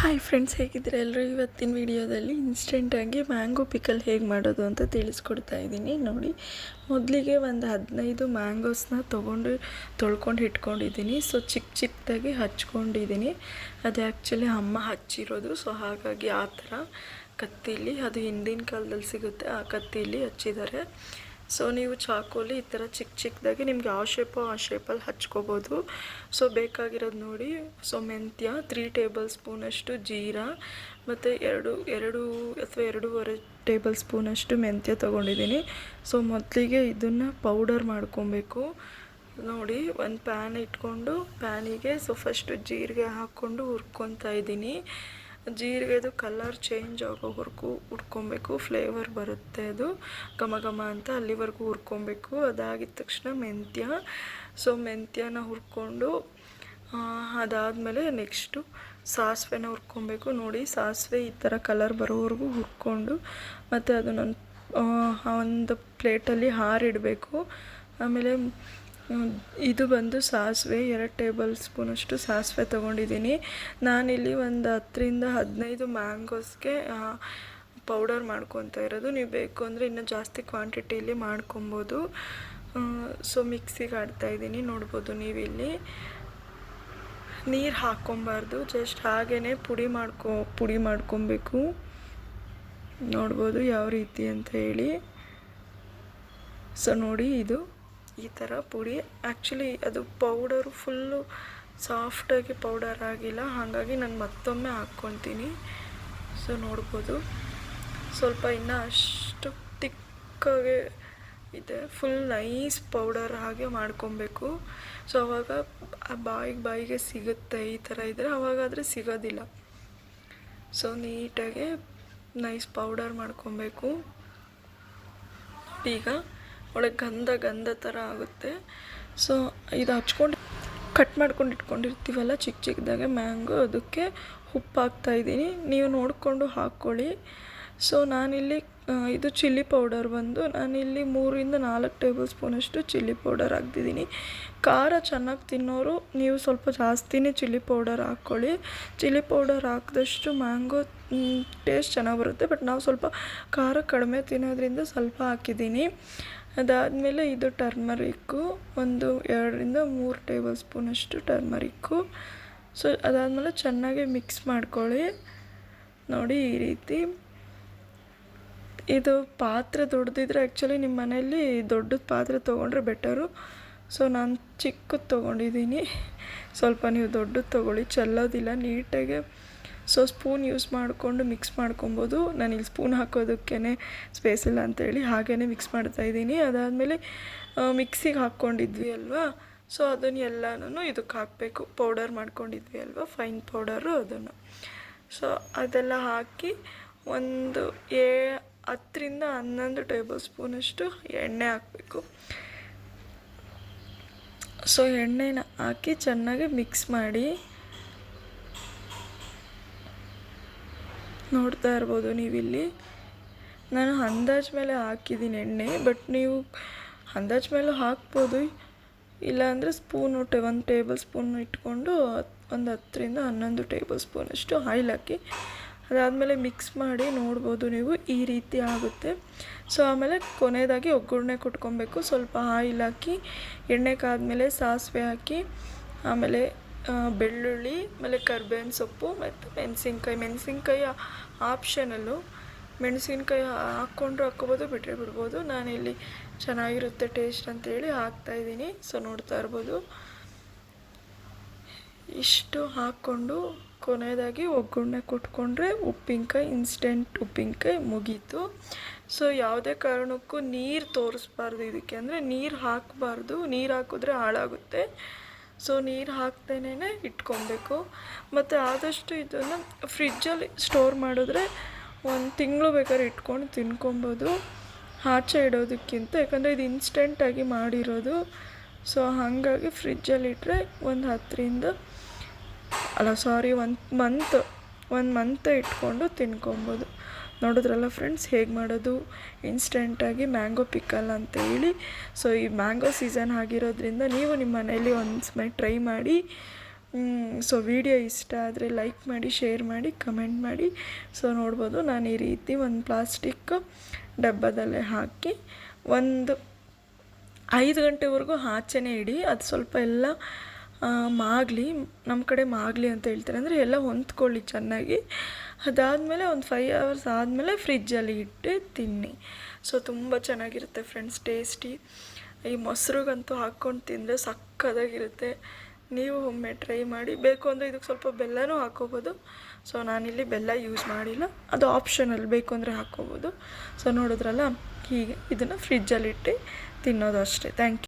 Hi friends ಹೇಗಿದ್ದೀರಾ? ಎಲ್ಲರೂ ಇವತ್ತಿನ ವಿಡಿಯೋದಲ್ಲಿ ಇನ್ಸ್ಟೆಂಟಾಗಿ ಮ್ಯಾಂಗೋ ಪಿಕಲ್ ಹೇಗೆ ಮಾಡೋದು ಅಂತ ತಿಳಿಸ್ಕೊಡ್ತಾ ಇದ್ದೀನಿ. ನೋಡಿ, ಮೊದಲಿಗೆ ಒಂದು ಹದಿನೈದು ಮ್ಯಾಂಗೋಸ್ನ ತೊಗೊಂಡು ತೊಳ್ಕೊಂಡು ಇಟ್ಕೊಂಡಿದ್ದೀನಿ. ಸೊ ಚಿಕ್ಕ ಚಿಕ್ಕದಾಗಿ ಹಚ್ಕೊಂಡಿದ್ದೀನಿ. ಅದು ಆ್ಯಕ್ಚುಲಿ ಅಮ್ಮ ಹಚ್ಚಿರೋದು. ಸೊ ಹಾಗಾಗಿ ಆ ಥರ ಕತ್ತಿಲಿ, ಅದು ಹಿಂದಿನ ಕಾಲದಲ್ಲಿ ಸಿಗುತ್ತೆ, ಆ ಕತ್ತಿಲಿ ಹಚ್ಚಿದ್ದಾರೆ. ಸೊ ನೀವು ಚಾಕೋಲಿ ಈ ಥರ ಚಿಕ್ಕ ಚಿಕ್ಕದಾಗಿ ನಿಮ್ಗೆ ಯಾವ ಶೇಪೋ ಆ ಶೇಪಲ್ಲಿ ಹಚ್ಕೋಬೋದು. ಸೊ ಬೇಕಾಗಿರೋದು ನೋಡಿ. ಸೊ ಮೆಂತ್ಯ ತ್ರೀ ಟೇಬಲ್ ಸ್ಪೂನಷ್ಟು ಜೀರಾ, ಮತ್ತು ಎರಡು ಎರಡು ಅಥವಾ ಎರಡೂವರೆ ಟೇಬಲ್ ಸ್ಪೂನಷ್ಟು ಮೆಂತ್ಯ ತೊಗೊಂಡಿದ್ದೀನಿ. ಸೊ ಮೊದಲಿಗೆ ಇದನ್ನು ಪೌಡರ್ ಮಾಡ್ಕೊಬೇಕು. ನೋಡಿ, ಒಂದು ಪ್ಯಾನ್ ಇಟ್ಕೊಂಡು ಪ್ಯಾನಿಗೆ ಸೊ ಫಸ್ಟು ಜೀರಿಗೆ ಹಾಕ್ಕೊಂಡು ಹುರ್ಕೊತಾ ಇದ್ದೀನಿ. ಜೀರಿಗೆದು ಕಲರ್ ಚೇಂಜ್ ಆಗೋವರೆಗೂ ಹುರ್ಕೊಬೇಕು ಫ್ಲೇವರ್ ಬರುತ್ತೆ ಅದು. ಘಮ ಘಮ ಅಂತ ಅಲ್ಲಿವರೆಗೂ ಹುರ್ಕೊಬೇಕು ಅದಾಗಿದ ತಕ್ಷಣ ಮೆಂತ್ಯ. ಸೊ ಮೆಂತ್ಯನ ಹುರ್ಕೊಂಡು ಅದಾದಮೇಲೆ ನೆಕ್ಸ್ಟು ಸಾಸಿವೆನ ಹುರ್ಕೊಬೇಕು. ನೋಡಿ, ಸಾಸಿವೆ ಈ ಥರ ಕಲರ್ ಬರೋವರೆಗೂ ಹುರ್ಕೊಂಡು, ಮತ್ತು ಅದನ್ನು ಒಂದು ಪ್ಲೇಟಲ್ಲಿ ಹಾರಿಡಬೇಕು. ಆಮೇಲೆ ಇದು ಬಂದು ಸಾಸಿವೆ, ಎರಡು ಟೇಬಲ್ ಸ್ಪೂನಷ್ಟು ಸಾಸಿವೆ ತೊಗೊಂಡಿದ್ದೀನಿ. ನಾನಿಲ್ಲಿ ಒಂದು ಹತ್ತರಿಂದ ಹದಿನೈದು ಮ್ಯಾಂಗೋಸ್ಗೆ ಪೌಡರ್ ಮಾಡ್ಕೊತಾ ಇರೋದು. ನೀವು ಬೇಕು ಅಂದರೆ ಇನ್ನೂ ಜಾಸ್ತಿ ಕ್ವಾಂಟಿಟಿಯಲ್ಲಿ ಮಾಡ್ಕೊಬೋದು. ಸೊ ಮಿಕ್ಸಿಗೆ ಆಡ್ತಾಯಿದ್ದೀನಿ ನೋಡ್ಬೋದು ನೀವಿಲ್ಲಿ. ನೀರು ಹಾಕ್ಕೊಬಾರ್ದು ಜಸ್ಟ್ ಹಾಗೇ ಪುಡಿ ಮಾಡ್ಕೊ, ಪುಡಿ ಮಾಡ್ಕೊಬೇಕು. ನೋಡ್ಬೋದು ಯಾವ ರೀತಿ ಅಂತ ಹೇಳಿ. ಸೊ ನೋಡಿ ಇದು. ಈ ಥರ ಪುಡಿ. ಆ್ಯಕ್ಚುಲಿ ಅದು ಪೌಡರು ಫುಲ್ಲು ಸಾಫ್ಟಾಗಿ ಪೌಡರ್ ಆಗಿಲ್ಲ. ಹಾಗಾಗಿ ನಾನು ಮತ್ತೊಮ್ಮೆ ಹಾಕ್ಕೊತೀನಿ. ಸೊ ನೋಡ್ಬೋದು. ಸ್ವಲ್ಪ ಇನ್ನು ಅಷ್ಟು ತಿಕ್ಕಾಗೆ ಇದೆ. ಫುಲ್ ನೈಸ್ ಪೌಡರ್ ಹಾಗೆ ಮಾಡ್ಕೊಬೇಕು. ಸೊ ಅವಾಗ ಆ ಬಾಯಿಗೆ ಬಾಯಿಗೆ ಸಿಗುತ್ತೆ ಈ ಥರ ಇದ್ದರೆ ಅವಾಗಾದರೆ ಸಿಗೋದಿಲ್ಲ. ಸೊ ನೀಟಾಗೆ ನೈಸ್ ಪೌಡರ್ ಮಾಡ್ಕೊಬೇಕು. ಈಗ ಒಳಗೆ ಗಂಧ ಗಂಧ ಥರ ಆಗುತ್ತೆ. ಸೊ ಇದು ಹಚ್ಕೊಂಡು ಕಟ್ ಮಾಡ್ಕೊಂಡು ಇಟ್ಕೊಂಡಿರ್ತೀವಲ್ಲ ಚಿಕ್ಕ ಚಿಕ್ಕದಾಗೆ ಮ್ಯಾಂಗೋ, ಅದಕ್ಕೆ ಉಪ್ಪು ಹಾಕ್ತಾಯಿದ್ದೀನಿ ನೀವು ನೋಡಿಕೊಂಡು ಹಾಕ್ಕೊಳ್ಳಿ. ಸೊ ನಾನಿಲ್ಲಿ ಇದು ಚಿಲ್ಲಿ ಪೌಡರ್ ಬಂದು ನಾನಿಲ್ಲಿ ಮೂರಿಂದ ನಾಲ್ಕು ಟೇಬಲ್ ಸ್ಪೂನಷ್ಟು ಚಿಲ್ಲಿ ಪೌಡರ್ ಹಾಕ್ತಿದ್ದೀನಿ ಖಾರ ಚೆನ್ನಾಗಿ ತಿನ್ನೋರು ನೀವು ಸ್ವಲ್ಪ ಜಾಸ್ತಿನೇ ಚಿಲ್ಲಿ ಪೌಡರ್ ಹಾಕ್ಕೊಳ್ಳಿ. ಚಿಲ್ಲಿ ಪೌಡರ್ ಹಾಕಿದಷ್ಟು ಮ್ಯಾಂಗೋ ಟೇಸ್ಟ್ ಚೆನ್ನಾಗಿ ಬರುತ್ತೆ. ಬಟ್ ನಾವು ಸ್ವಲ್ಪ ಖಾರ ಕಡಿಮೆ ತಿನ್ನೋದ್ರಿಂದ ಸ್ವಲ್ಪ ಹಾಕಿದ್ದೀನಿ. ಅದಾದಮೇಲೆ ಇದು ಟರ್ಮರಿಕ್ಕು, ಒಂದು ಎರಡರಿಂದ ಮೂರು ಟೇಬಲ್ ಸ್ಪೂನಷ್ಟು ಟರ್ಮರಿಕ್ಕು. ಸೊ, ಅದಾದಮೇಲೆ ಚೆನ್ನಾಗಿ ಮಿಕ್ಸ್ ಮಾಡ್ಕೊಳ್ಳಿ. ನೋಡಿ, ಈ ರೀತಿ. ಇದು ಪಾತ್ರೆ ದೊಡ್ಡದಿದ್ರೆ ಆ್ಯಕ್ಚುಲಿ ನಿಮ್ಮ ಮನೆಯಲ್ಲಿ ದೊಡ್ಡದು ಪಾತ್ರೆ ತೊಗೊಂಡ್ರೆ ಬೆಟರು. ಸೊ, ನಾನು ಚಿಕ್ಕದು ತೊಗೊಂಡಿದ್ದೀನಿ ಸ್ವಲ್ಪ ನೀವು ದೊಡ್ಡದು ತೊಗೊಳ್ಳಿ. ಚೆಲ್ಲೋದಿಲ್ಲ, ನೀಟಾಗಿ ಸೊ ಸ್ಪೂನ್ ಯೂಸ್ ಮಾಡಿಕೊಂಡು ಮಿಕ್ಸ್ ಮಾಡ್ಕೊಬೋದು. ನಾನು ಇಲ್ಲಿ ಸ್ಪೂನ್ ಹಾಕೋದಕ್ಕೇ ಸ್ಪೇಸ್ ಇಲ್ಲ ಅಂತೇಳಿ ಹಾಗೇ ಮಿಕ್ಸ್ ಮಾಡ್ತಾಯಿದ್ದೀನಿ ಅದಾದಮೇಲೆ ಮಿಕ್ಸಿಗೆ ಹಾಕ್ಕೊಂಡಿದ್ವಿ ಅಲ್ವಾ? ಸೊ ಅದನ್ನು ಎಲ್ಲನೂ ಇದಕ್ಕೆ ಹಾಕಬೇಕು. ಪೌಡರ್ ಮಾಡ್ಕೊಂಡಿದ್ವಿ ಅಲ್ವಾ? ಫೈನ್ ಪೌಡರು ಅದನ್ನು. ಸೊ ಅದೆಲ್ಲ ಹಾಕಿ ಒಂದು ಏ, ಹತ್ತರಿಂದ ಹನ್ನೊಂದು ಟೇಬಲ್ ಸ್ಪೂನಷ್ಟು ಎಣ್ಣೆ ಹಾಕಬೇಕು. ಸೊ ಎಣ್ಣೆನ ಹಾಕಿ ಚೆನ್ನಾಗಿ ಮಿಕ್ಸ್ ಮಾಡಿ ನೋಡ್ತಾ ಇರ್ಬೋದು ನೀವಿಲ್ಲಿ. ನಾನು ಅಂದಾಜು ಮೇಲೆ ಹಾಕಿದ್ದೀನಿ ಎಣ್ಣೆ ಬಟ್ ನೀವು ಅಂದಾಜು ಮೇಲೆ ಹಾಕ್ಬೋದು. ಇಲ್ಲಾಂದರೆ ಸ್ಪೂನು ಟೆ, ಒಂದು ಟೇಬಲ್ ಸ್ಪೂನ್ ಇಟ್ಕೊಂಡು ಒಂದು ಹತ್ತರಿಂದ ಹನ್ನೊಂದು ಟೇಬಲ್ ಸ್ಪೂನ್ ಅಷ್ಟು ಆಯಿಲ್ ಹಾಕಿ, ಅದಾದಮೇಲೆ ಮಿಕ್ಸ್ ಮಾಡಿ ನೋಡ್ಬೋದು ನೀವು ಈ ರೀತಿ ಆಗುತ್ತೆ. ಸೊ ಆಮೇಲೆ ಕೊನೆಯದಾಗಿ ಒಗ್ಗರಣೆ ಕೊಟ್ಕೊಬೇಕು. ಸ್ವಲ್ಪ ಆಯಿಲ್ ಹಾಕಿ, ಎಣ್ಣೆ ಕಾದ್ಮೇಲೆ ಸಾಸಿವೆ ಹಾಕಿ, ಆಮೇಲೆ ಬೆಳ್ಳುಳ್ಳಿ, ಆಮೇಲೆ ಕರ್ಬೇವಿನ ಸೊಪ್ಪು ಮತ್ತು ಮೆಣಸಿನ್ಕಾಯಿ. ಮೆಣಸಿನ್ಕಾಯಿ ಆಪ್ಷನಲ್ಲು ಮೆಣಸಿನ್ಕಾಯಿ ಹಾಕ್ಕೊಂಡ್ರೆ ಹಾಕ್ಕೋಬೋದು ಬಿಟ್ಟರೆ ಬಿಡ್ಬೋದು. ನಾನಿಲ್ಲಿ ಚೆನ್ನಾಗಿರುತ್ತೆ ಟೇಸ್ಟ್ ಅಂತೇಳಿ ಹಾಕ್ತಾಯಿದ್ದೀನಿ ಸೊ ನೋಡ್ತಾ ಇರ್ಬೋದು. ಇಷ್ಟು ಹಾಕ್ಕೊಂಡು ಕೊನೆಯದಾಗಿ ಒಗ್ಗರಣೆ ಕೊಟ್ಕೊಂಡ್ರೆ ಉಪ್ಪಿನಕಾಯಿ ಇನ್ಸ್ಟೆಂಟ್ ಉಪ್ಪಿನಕಾಯಿ ಮುಗೀತು. ಸೊ ಯಾವುದೇ ಕಾರಣಕ್ಕೂ ನೀರು ತೋರಿಸ್ಬಾರ್ದು ಇದಕ್ಕೆ. ಅಂದರೆ ನೀರು ಹಾಕಬಾರ್ದು. ನೀರು ಹಾಕಿದ್ರೆ ಹಾಳಾಗುತ್ತೆ. ಸೊ ನೀರು ಹಾಕ್ದೇನೆ ಇಟ್ಕೊಬೇಕು. ಮತ್ತು ಆದಷ್ಟು ಇದನ್ನು ಫ್ರಿಜ್ಜಲ್ಲಿ ಸ್ಟೋರ್ ಮಾಡಿದ್ರೆ ಒಂದು ತಿಂಗಳು ಬೇಕಾದ್ರೆ ಇಟ್ಕೊಂಡು ತಿನ್ಕೊಬೋದು. ಆಚೆ ಇಡೋದಕ್ಕಿಂತ, ಯಾಕಂದರೆ ಇದು ಇನ್ಸ್ಟೆಂಟಾಗಿ ಮಾಡಿರೋದು. ಸೊ ಹಾಗಾಗಿ ಫ್ರಿಜ್ಜಲ್ಲಿ ಇಟ್ಟರೆ ಒಂದು ಹತ್ತರಿಂದ, ಅಲ್ಲ ಸಾರಿ ಒಂದು ಮಂತ್ ಒಂದು ಮಂತ್ ಇಟ್ಕೊಂಡು ತಿನ್ಕೊಬೋದು. ನೋಡಿದ್ರಲ್ಲ ಫ್ರೆಂಡ್ಸ್, ಹೇಗೆ ಮಾಡೋದು? ಇನ್ಸ್ಟೆಂಟಾಗಿ ಮ್ಯಾಂಗೋ ಪಿಕಲ್ ಅಂತ ಹೇಳಿ. ಸೊ ಈ ಮ್ಯಾಂಗೋ ಸೀಸನ್ ಆಗಿರೋದ್ರಿಂದ ನೀವು ನಿಮ್ಮ ಮನೇಲಿ ಒಂದು ಟ್ರೈ ಮಾಡಿ ಸೊ ವಿಡಿಯೋ ಇಷ್ಟ ಆದರೆ ಲೈಕ್ ಮಾಡಿ ಶೇರ್ ಮಾಡಿ ಕಮೆಂಟ್ ಮಾಡಿ. ಸೊ ನೋಡ್ಬೋದು ನಾನು ಈ ರೀತಿ ಒಂದು ಪ್ಲಾಸ್ಟಿಕ್ ಡಬ್ಬದಲ್ಲೇ ಹಾಕಿ ಒಂದು ಐದು ಗಂಟೆವರೆಗೂ ಆಚೆನೇ ಇಡಿ. ಅದು ಸ್ವಲ್ಪ ಎಲ್ಲ ಮಾಗಲಿ ನಮ್ಮ ಕಡೆ ಮಾಗಲಿ ಅಂತ ಹೇಳ್ತಾರೆ. ಅಂದರೆ ಎಲ್ಲ ಹೊಂದ್ಕೊಳ್ಳಿ ಚೆನ್ನಾಗಿ. ಅದಾದಮೇಲೆ ಒಂದು ಫೈವ್ ಅವರ್ಸ್ ಆದಮೇಲೆ ಫ್ರಿಜ್ಜಲ್ಲಿ ಇಟ್ಟು ತಿನ್ನಿ. ಸೊ ತುಂಬ ಚೆನ್ನಾಗಿರುತ್ತೆ ಫ್ರೆಂಡ್ಸ್ ಟೇಸ್ಟಿ ಈ ಮೊಸರಿಗಂತೂ ಹಾಕ್ಕೊಂಡು ತಿಂದರೆ ಸಕ್ಕದಾಗಿರುತ್ತೆ. ನೀವು ಒಮ್ಮೆ ಟ್ರೈ ಮಾಡಿ. ಬೇಕು ಅಂದರೆ ಇದಕ್ಕೆ ಸ್ವಲ್ಪ ಬೆಲ್ಲನೂ ಹಾಕ್ಕೋಬೋದು ಸೊ ನಾನಿಲ್ಲಿ ಬೆಲ್ಲ ಯೂಸ್ ಮಾಡಿಲ್ಲ. ಅದು ಆಪ್ಷನಲ್ ಬೇಕು ಅಂದರೆ ಹಾಕ್ಕೋಬೋದು ಸೊ ನೋಡಿದ್ರಲ್ಲ? ಹೀಗೆ ಇದನ್ನು ಫ್ರಿಜ್ಜಲ್ಲಿಟ್ಟು ತಿನ್ನೋದು ಅಷ್ಟೇ. Thank you